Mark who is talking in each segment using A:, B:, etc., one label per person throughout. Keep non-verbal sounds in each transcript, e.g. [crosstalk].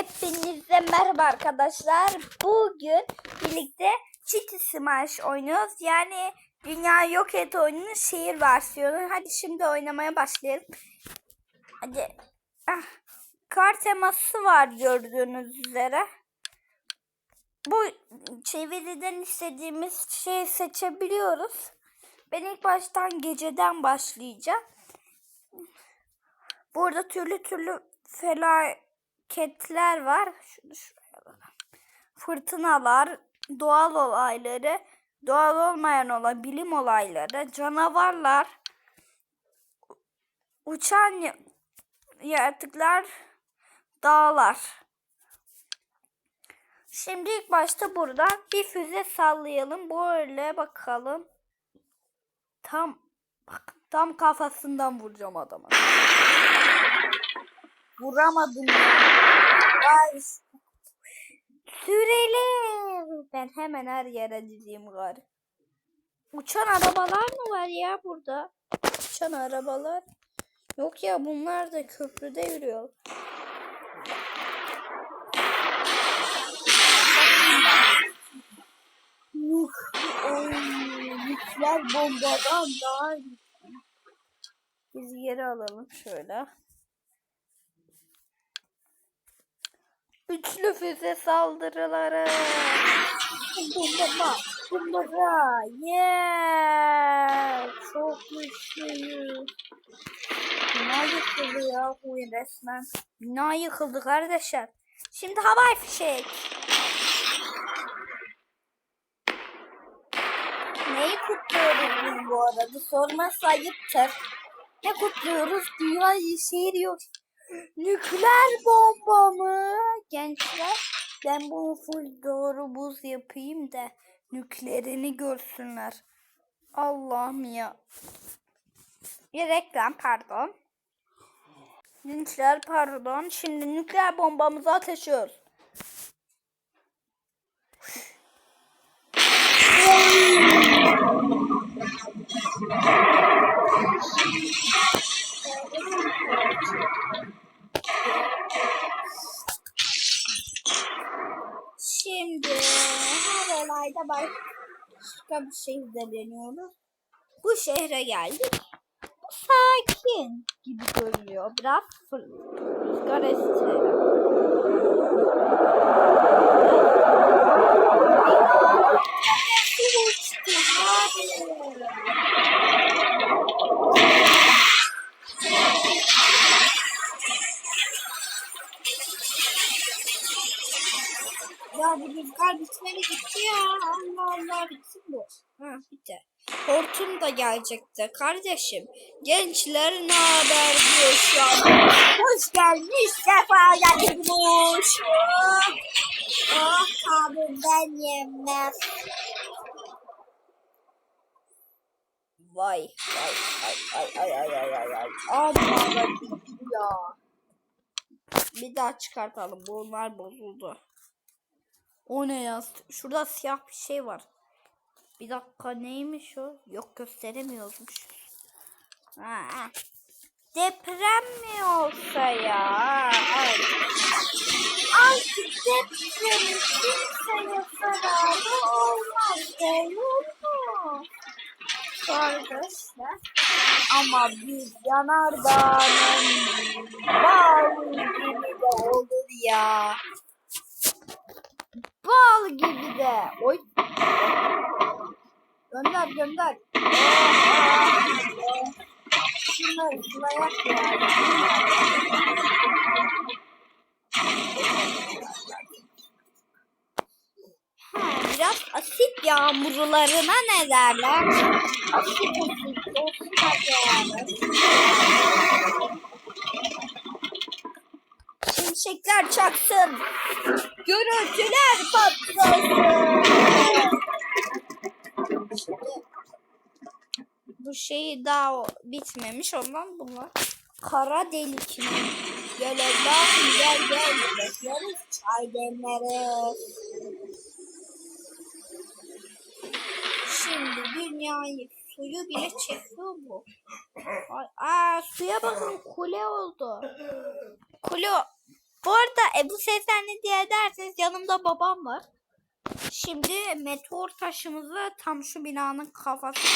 A: Hepinize merhaba arkadaşlar. Bugün birlikte City Smash oynuyoruz. Yani Dünya Yok Et oyununun şehir versiyonu. Hadi şimdi oynamaya başlayalım. Hadi. Ah, kar teması var gördüğünüz üzere. Bu çeviriden istediğimiz şeyi seçebiliyoruz. Ben ilk baştan geceden başlayacağım. Burada türlü türlü felaketler var. Şunu şuraya bakalım. Fırtınalar, doğal olayları, doğal olmayan olay, bilim olayları, canavarlar, uçan ya- yaratıklar, dağlar. Şimdi ilk başta buradan bir füze sallayalım. Böyle bakalım. Tam bak tam kafasından vuracağım adamı. Vuramadım. Ay. Sürelim. Ben hemen her yere dizeyim gari. Uçan arabalar mı var ya burada? Uçan arabalar. Yok ya bunlar da köprüde yürüyor. Yuh, oy, nükleer bombadan daha. Biz geri alalım şöyle. Üçlü füze saldırıları. Bomba, bomba, yeah. Çok güçlüyüz. Bina yıkıldı ya bu resmen. Bina yıkıldı kardeşler. Şimdi havai fişek. Neyi kutluyoruz biz bu arada? Sorması ayıptır. Ne kutluyoruz? Dünya şehir yok. Nükleer bomba mı? Gençler ben bunu full doğru buz yapayım da nükleerini görsünler. Allah'ım ya. Bir reklam pardon. Nükleer pardon. Şimdi nükleer bombamızı ateşiyoruz. Başka bir şehirde deniyoruz. Bu şehre geldik. Bu sakin gibi görünüyor. Biraz rüzgar rüzgar bitmeli gitti ya. Allah Allah bitsin bu. Ha bitti. Hortum da gelecekti kardeşim. Gençler ne haber diyor şu an. Hoş gelmiş sefa getirmiş. Oh, oh kabulden yemez. Vay vay ay ay ay ay ay ay. Aman ya. Bir daha çıkartalım. Bunlar bozuldu. O ne ya? Şurada siyah bir şey var. Bir dakika neymiş o? Yok gösteremiyormuş. Ha. Deprem mi olsa ya? Ay. Artık depremin kimseye zararı olmaz. Olur mu? Kardeşler. Ama biz yanardağın bal gibi de olur ya. Bal gibi de. Oy. Gönder gönder. Şunları sulayak ya. Biraz asit yağmurlarına ne derler? Asit asit olsun hadi. Şimşekler çaksın. Gürültüler. Şimdi bu şey daha bitmemiş ondan bunlar. Kara delik mi? Gel Allah'ım gel gel. Bekleriz çay demleriz. Şimdi dünyayı suyu bile çekiyor bu. Aa suya bakın kule oldu. Kule Bu arada e, bu sesler ne diye derseniz yanımda babam var. Şimdi meteor taşımızı tam şu binanın kafası.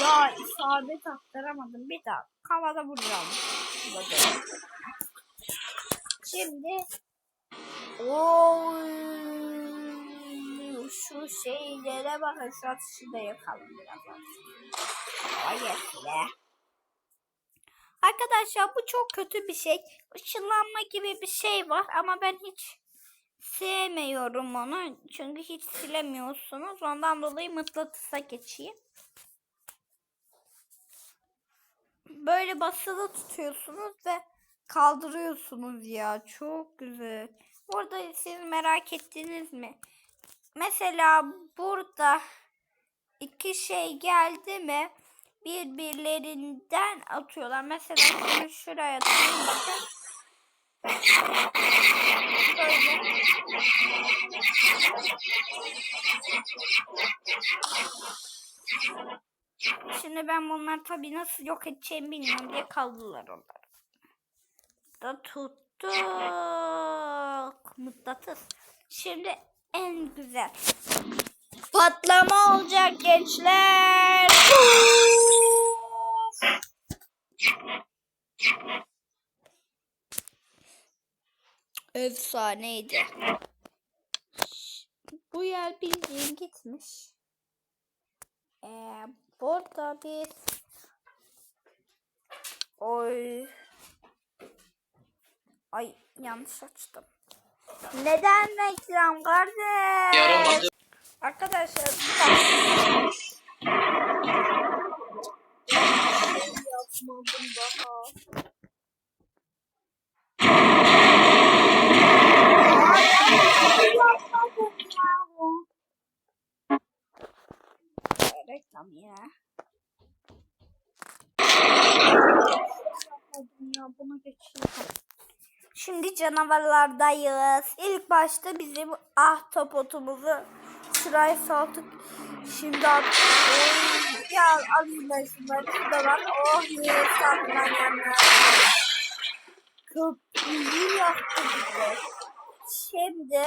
A: Ya isabet aktaramadım. Bir daha kafada vuracağım. Şimdi Oy, şu şeylere bakın şu atışı da yakalım biraz. Hayır. Arkadaşlar bu çok kötü bir şey. Işınlanma gibi bir şey var ama ben hiç sevmiyorum onu. Çünkü hiç silemiyorsunuz. Ondan dolayı mıknatısa geçeyim. Böyle basılı tutuyorsunuz ve kaldırıyorsunuz ya. Çok güzel. Burada siz merak ettiniz mi? Mesela burada iki şey geldi mi birbirlerinden atıyorlar. Mesela şunu şuraya atayım bakın. Böyle. Şimdi ben bunlar tabii nasıl yok edeceğimi bilmiyorum diye kaldılar onlar. Da tuttuk. Mıknatıs. Şimdi en güzel. Patlama olacak gençler. Efsaneydi. Bu yer bildiğin gitmiş. Ee, burada bir Oy. Ay yanlış açtım. Neden reklam kardeş?
B: Yaramadı.
A: Arkadaşlar bir dakika. Yapmadım daha. Reklam ya. Ya bunu geçiyorum. Şimdi canavarlardayız. İlk başta bizim ahtapotumuzu sıraya saldık. Şimdi artık Oy, ya alayım ben şunları. Şurada var. Oh ne saklananlar. Köprüyü yaptı bize. Şimdi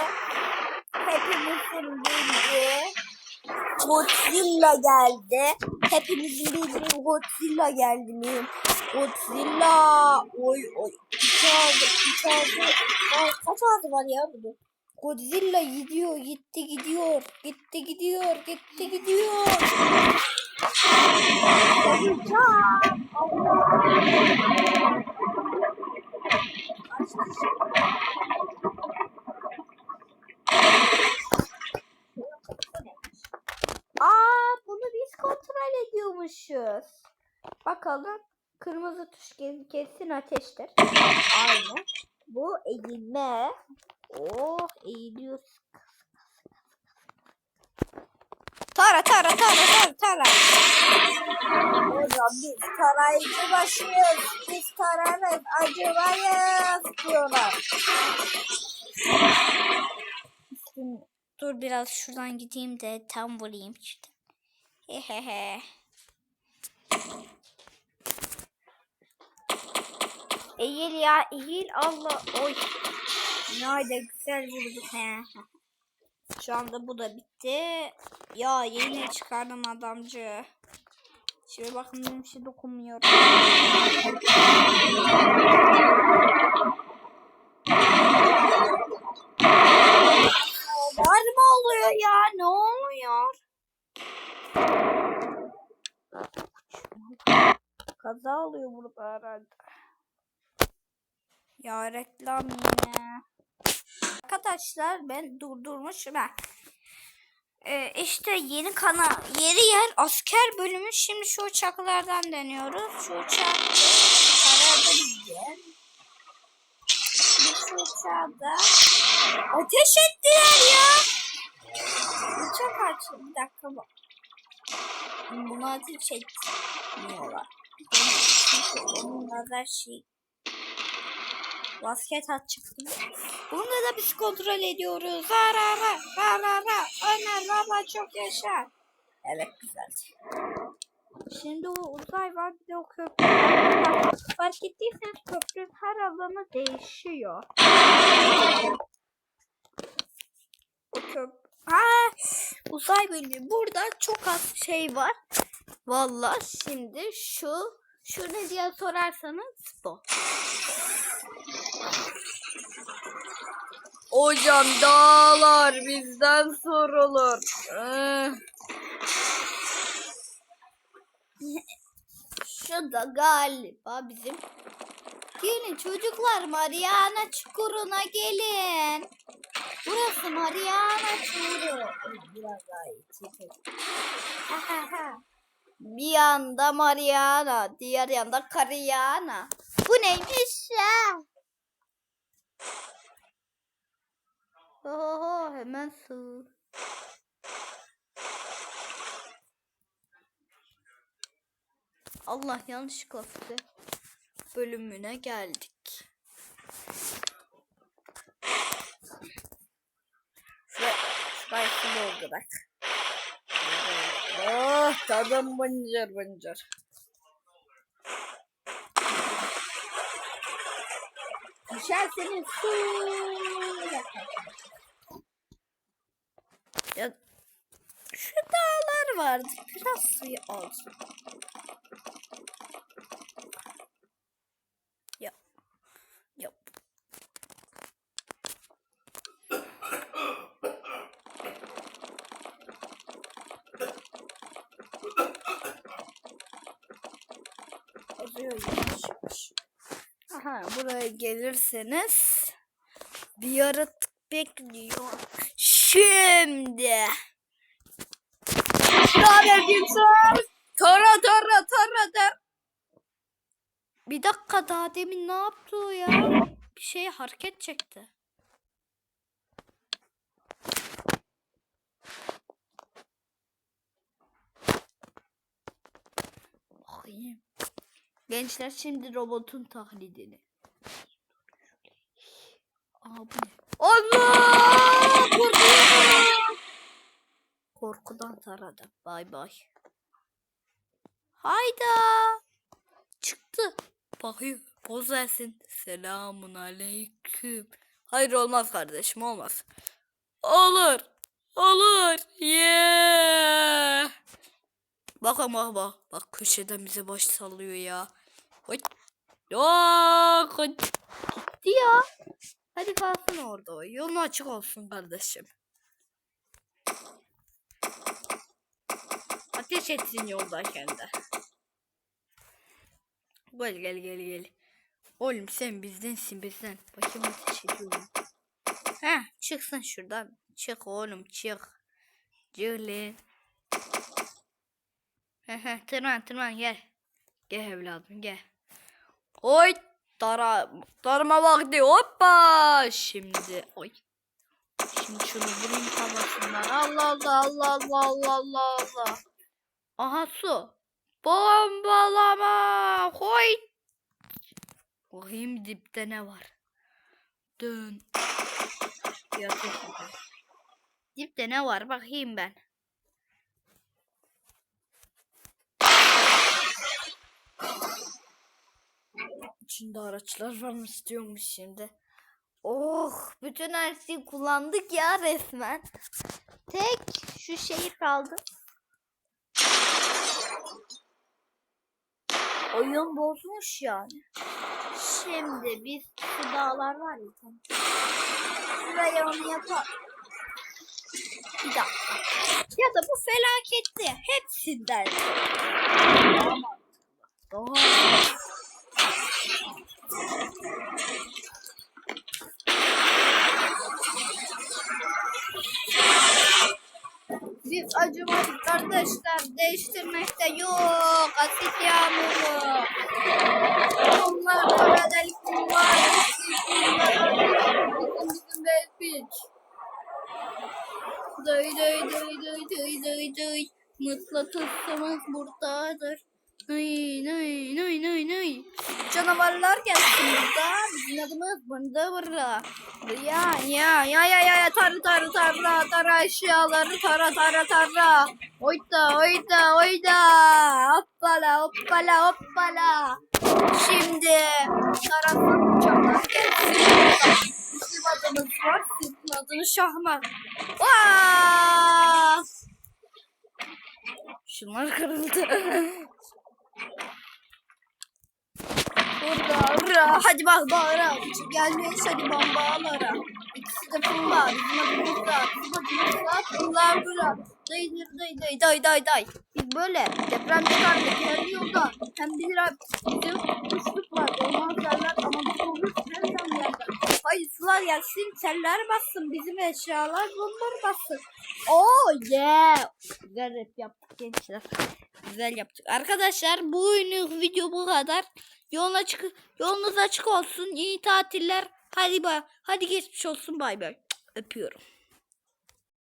A: hepimizin bildiği Godzilla geldi. Hepimizin bildiği Godzilla geldi mi? Godzilla. Oy oy. İki ağzı, iki ağzı. Aa, kaç ağzı var ya bunun? Godzilla gidiyor, gitti gidiyor, gitti gidiyor, gitti gidiyor. Aa, bunu biz kontrol ediyormuşuz. Bakalım. Kırmızı tuş ke- kesin ateştir. Aynı. Bu eğilme. Oh eğiliyoruz. Tara tara tara tara tara. Hocam biz tarayıcı başıyız. Biz tararız acımayız diyorlar. Dur biraz şuradan gideyim de tam vurayım işte. Hehehe. Eğil ya eğil Allah oy. Nerede güzel vurduk he. Şu anda bu da bitti. Ya yine çıkardım adamcı. Şimdi bakın benim şey dokunmuyor. Var mı oluyor ya? Ne oluyor? Kaza oluyor burada herhalde. Ya reklam yine. Arkadaşlar ben durdurmuşum ha. Ee, işte yeni kana yeri yer asker bölümü. Şimdi şu uçaklardan deniyoruz. Şu uçak bizi. Şimdi şu uçağı da ateş ettiler ya. Uçak açtı. Bir dakika bak. Bunu ateş etmiyorlar. Onun lazer şey Basket at çıktı. Bunu da biz kontrol ediyoruz. Ra ra ra ra ra ra. Ömer baba çok yaşa. Evet güzel. Şimdi o uzay var bir de o köprü var. Fark ettiyseniz köprünün her alanı değişiyor. O köp ha, uzay bölümü. Burada çok az şey var. Vallahi şimdi şu şu ne diye sorarsanız bu. Hocam dağlar bizden sorulur. Eh. [laughs] Şu da galiba bizim. Gelin çocuklar Mariana Çukuru'na gelin. Burası Mariana Çukuru. Biraz [laughs] daha. Bir yanda Mariana, diğer yanda Kariana. Bu neymiş ya? Oho hemen su. Allah yanlışlıkla size bölümüne geldik. Şuraya, şuraya su doldurak. Oh tadım bıncır bıncır. Düşerseniz su. Ya şu dağlar vardı. Biraz suyu alsın. Yap. Yap. Yavaş. Aha buraya gelirseniz bir yaratık bekliyor. Şimdi. Tara güzel. Tara tara tara. Bir dakika daha demin ne yaptı o ya? Bir şey hareket çekti. Bakayım. Gençler şimdi robotun taklidini. Ne? Allah! Korkuyorum. Korkudan taradım. Bay bay. Hayda. Çıktı. Bakıyor. Poz versin. Selamun aleyküm. Hayır olmaz kardeşim olmaz. Olur. Olur. Yeah. Bak bak bak. Bak köşeden bize baş sallıyor ya. Hoy. Yok. Gitti ya. Hadi kalsın orada. Yolun açık olsun kardeşim. Ateş etsin yoldayken de. Gel gel gel gel. Oğlum sen bizdensin bizden. Bakayım ateş ediyorum. Heh çıksın şuradan. Çık oğlum çık. Cıhlin. Heh tırman tırman gel. Gel evladım gel. Oy tara tarama vakti hoppa şimdi oy. Şimdi şunu vurayım kafasından. Allah Allah Allah Allah Allah Allah. Aha su. Bombalama. Koy. Bakayım dipte ne var. Dön. Dipte ne var bakayım ben. İçinde araçlar var mı istiyormuş şimdi. Oh bütün her şeyi kullandık ya resmen. Tek şu şeyi kaldı. Oyun bozmuş yani. Şimdi biz şu dağlar var ya tam. Şuraya onu yapar. Bir dakika. Ya da bu felaketti. Hepsinden. Daha mantıklı. Daha Biz acımadık kardeşler. Değiştirmekte yok. Asit yağmuru. Bunlar böyle delik bunlar. Bizim bizim belpiç. Dıy dıy dıy dıy. Mıknatısımız buradadır. Nıy nıy nıy nıy nıy. Canavarlar gelsin burada. Bizimle adımız bında burada. Ya ya ya ya ya ya tarı tarı tarı tarı eşyaları tara tara tara. Oyda oyda oyda. Hoppala hoppala hoppala. Şimdi tarafın uçaklar gelsin. Bizim adımız var. Sizin adınız Şahmat. Vaa! Şunlar kırıldı. Burada ra. Hadi bak bağıra. Küçük gelmeyiz hadi bombalara. İkisi de pumba. Bizim adımız da. Bizim adımız da. Pumlar bura. Day day day day day day. Biz böyle deprem çıkardık. Her yolda. Hem bir bizim kuşluk var. Olmaz derler ama oluruz her yan yerden. Hayır sular gelsin. Seller bassın. Bizim eşyalar bombalar bassın. Oh yeah. Rap yaptık gençler. Güzel yaptık. Arkadaşlar bu oyunun video bu kadar. Yolun açık, yolunuz açık olsun. İyi tatiller. Hadi bay. Hadi geçmiş olsun. Bay bay. Öpüyorum.